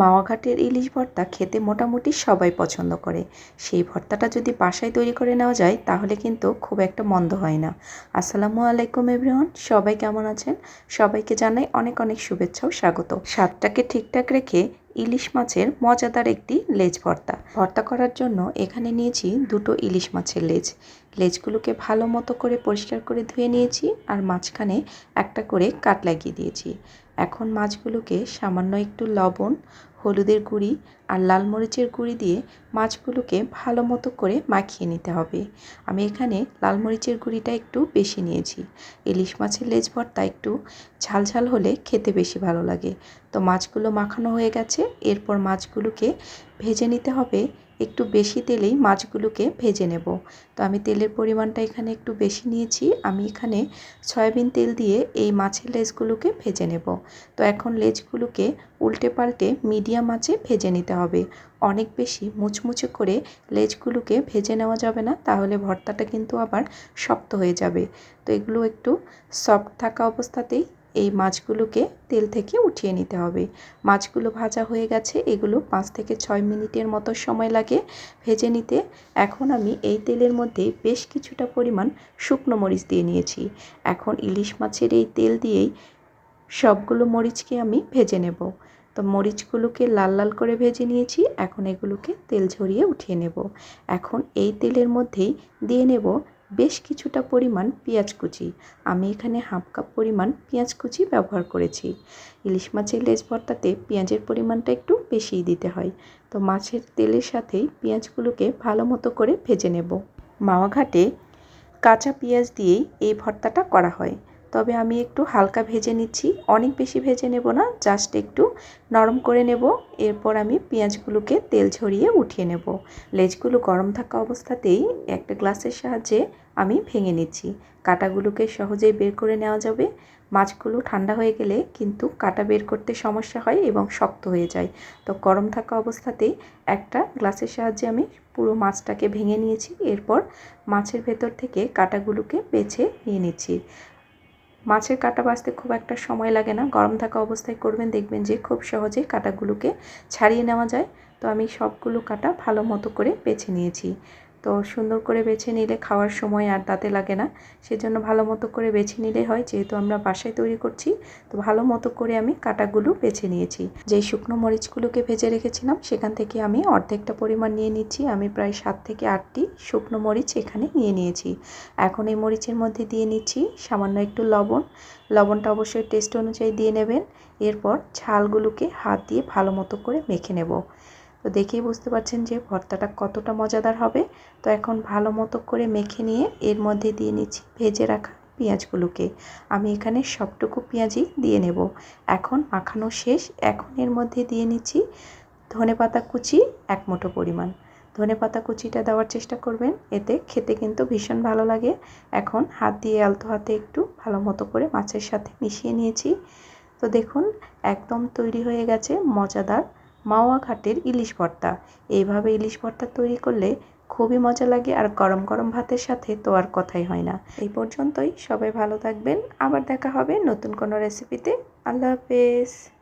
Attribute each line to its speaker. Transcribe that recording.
Speaker 1: মাওয়াঘাটের ইলিশ ভর্তা খেতে মোটামুটি সবাই পছন্দ করে। সেই ভর্তাটা যদি বাসায় তৈরি করে নেওয়া যায়, তাহলে কিন্তু খুব একটা মন্দ হয় না। আসসালামু আলাইকুম এভরিওয়ান, সবাই কেমন আছেন? সবাইকে জানাই অনেক অনেক শুভেচ্ছা ও স্বাগত। স্বাদটাকে ঠিকঠাক রেখে ইলিশ মাছের মজাদার একটি লেজ ভর্তা। ভর্তা করার জন্য এখানে নিয়েছি দুটো ইলিশ মাছের লেজ। লেজগুলোকে ভালো মতো করে পরিষ্কার করে ধুয়ে নিয়েছি আর মাঝখানে একটা করে কাট লাগিয়ে দিয়েছি। এখন মাছগুলোকে সামান্য একটু লবণ, হলুদের গুঁড়ি আর লাল মরিচের গুঁড়ি দিয়ে মাছগুলোকে ভালো মতো করে মাখিয়ে নিতে হবে। আমি এখানে লাল মরিচের গুঁড়িটা একটু বেশি নিয়েছি। ইলিশ মাছের লেজ ভর্তা একটু ঝাল ঝাল হলে খেতে বেশি ভালো লাগে। তো মাছগুলো মাখানো হয়ে গেছে, এরপর মাছগুলোকে ভেজে নিতে হবে একটু বেশি তেলেই মাছগুলোকে ভেজে নেব। তো আমি তেলের পরিমাণটা এখানে একটু বেশি নিয়েছি। আমি এখানে সয়াবিন তেল দিয়ে এই মাছের লেজগুলোকে ভেজে নেব। তো এখন লেজগুলোকে উল্টে পাল্টে মিডিয়াম আঁচে ভেজে নিতে হবে। অনেক বেশি মুচমুচে করে লেজগুলোকে ভেজে নেওয়া যাবে না, তাহলে ভর্তাটা কিন্তু আবার শক্ত হয়ে যাবে। তো এগুলো একটু সফট থাকা অবস্থাতেই এই মাছগুলোকে তেল থেকে উঠিয়ে নিতে হবে। মাছগুলো ভাজা হয়ে গেছে, এগুলো পাঁচ থেকে ছয় মিনিটের মতো সময় লাগে ভেজে নিতে। এখন আমি এই তেলের মধ্যে বেশ কিছুটা পরিমাণ শুকনো মরিচ দিয়ে নিয়েছি। এখন ইলিশ মাছের এই তেল দিয়েই সবগুলো মরিচকে আমি ভেজে নেব। তো মরিচগুলোকে লাল লাল করে ভেজে নিয়েছি, এখন এগুলোকে তেল ঝরিয়ে উঠিয়ে নেব। এখন এই তেলের মধ্যেই দিয়ে নেব বেশ কিছুটা পরিমাণ পেঁয়াজ কুচি। আমি এখানে হাফ কাপ পরিমাণ পেঁয়াজ কুচি ব্যবহার করেছি। ইলিশ মাছের লেজ ভর্তাতে পেঁয়াজের পরিমাণটা একটু বেশিই দিতে হয়। তো মাছের তেলের সাথেই পেঁয়াজগুলোকে ভালো মতো করে ভেজে নেব। মাওয়া ঘাটে কাঁচা পেঁয়াজ দিয়েই এই ভর্তাটা করা হয়। তবে আমি একটু হালকা ভেজে নিচ্ছি। অনেক বেশি ভেজে নেব না জাস্ট একটু নরম করে নেব। এরপর আমি পেঁয়াজগুলোকে তেল ঝরিয়ে উঠিয়ে নেব। লেজগুলো গরম থাকা অবস্থাতেই একটা গ্লাসের সাহায্যে আমি ভেঙে নিচ্ছি। কাটাগুলোকে সহজেই বের করে নেওয়া যাবে। মাছগুলো ঠান্ডা হয়ে গেলে কিন্তু কাটা বের করতে সমস্যা হয় এবং শক্ত হয়ে যায়। তো গরম থাকা অবস্থাতেই একটা গ্লাসের সাহায্যে আমি পুরো মাছটাকে ভেঙে নিয়েছি। এরপর মাছের ভেতর থেকে কাটাগুলোকে বেছে নিয়ে নিচ্ছি। মাছের কাটা বাছতে খুব একটা সময় লাগে না। গরম থাকা অবস্থায় করবেন, দেখবেন যে খুব সহজে কাটাগুলোকে ছাড়িয়ে নেওয়া যায়। তো আমি সবগুলো কাটা ভালো মতো করে বেছে নিয়েছি। তো সুন্দর করে বেছে নিলে খাওয়ার সময় আর তাতে লাগে না। সেজন্য ভালো মতো করে বেছে নিলে হয়, যেহেতু আমরা বাসায় তৈরি করছি, তো ভালো মতো করে আমি কাটাগুলো বেছে নিয়েছি। যেই শুকনো মরিচগুলোকে ভেজে রেখেছিলাম, সেখান থেকে আমি অর্ধেকটা পরিমাণ নিয়ে নিচ্ছি। আমি প্রায় সাত থেকে আটটি শুকনো মরিচ এখানে নিয়ে নিয়েছি। এখন এই মরিচের মধ্যে দিয়ে নিচ্ছি সামান্য একটু লবণ। লবণটা অবশ্যই টেস্ট অনুযায়ী দিয়ে নেবেন। এরপর ছালগুলোকে হাত দিয়ে ভালো মতো করে মেখে নেব। তো দেখেই বুঝতে পারছেন যে ভর্তাটা কতটা মজাদার হবে। তো এখন ভালো মতো করে মেখে নিয়ে এর মধ্যে দিয়ে নিচ্ছি ভেজে রাখা পেঁয়াজগুলোকে। আমি এখানে সবটুকু পেঁয়াজই দিয়ে নেব। এখন মাখানো শেষ। এখন এর মধ্যে দিয়ে নিচ্ছি ধনে পাতা কুচি এক মুঠো পরিমাণ। ধনে পাতা কুচিটা দেওয়ার চেষ্টা করবেন, এতে খেতে কিন্তু ভীষণ ভালো লাগে। এখন হাত দিয়ে আলতো হাতে একটু ভালো মতো করে মাছের সাথে মিশিয়ে নিয়েছি। তো দেখুন, একদম তৈরি হয়ে গেছে, মজাদার। মাওয়া ঘাটের ইলিশ ভর্তা। এইভাবে ইলিশ ভর্তা তৈরি করলে খুবই মজা লাগে আর গরম গরম ভাতের সাথে তো আর কথাই হয় না। এই পর্যন্তই। সবাই ভালো থাকবেন। আবার দেখা হবে নতুন কোনো রেসিপিতে আল্লাহ হাফেজ।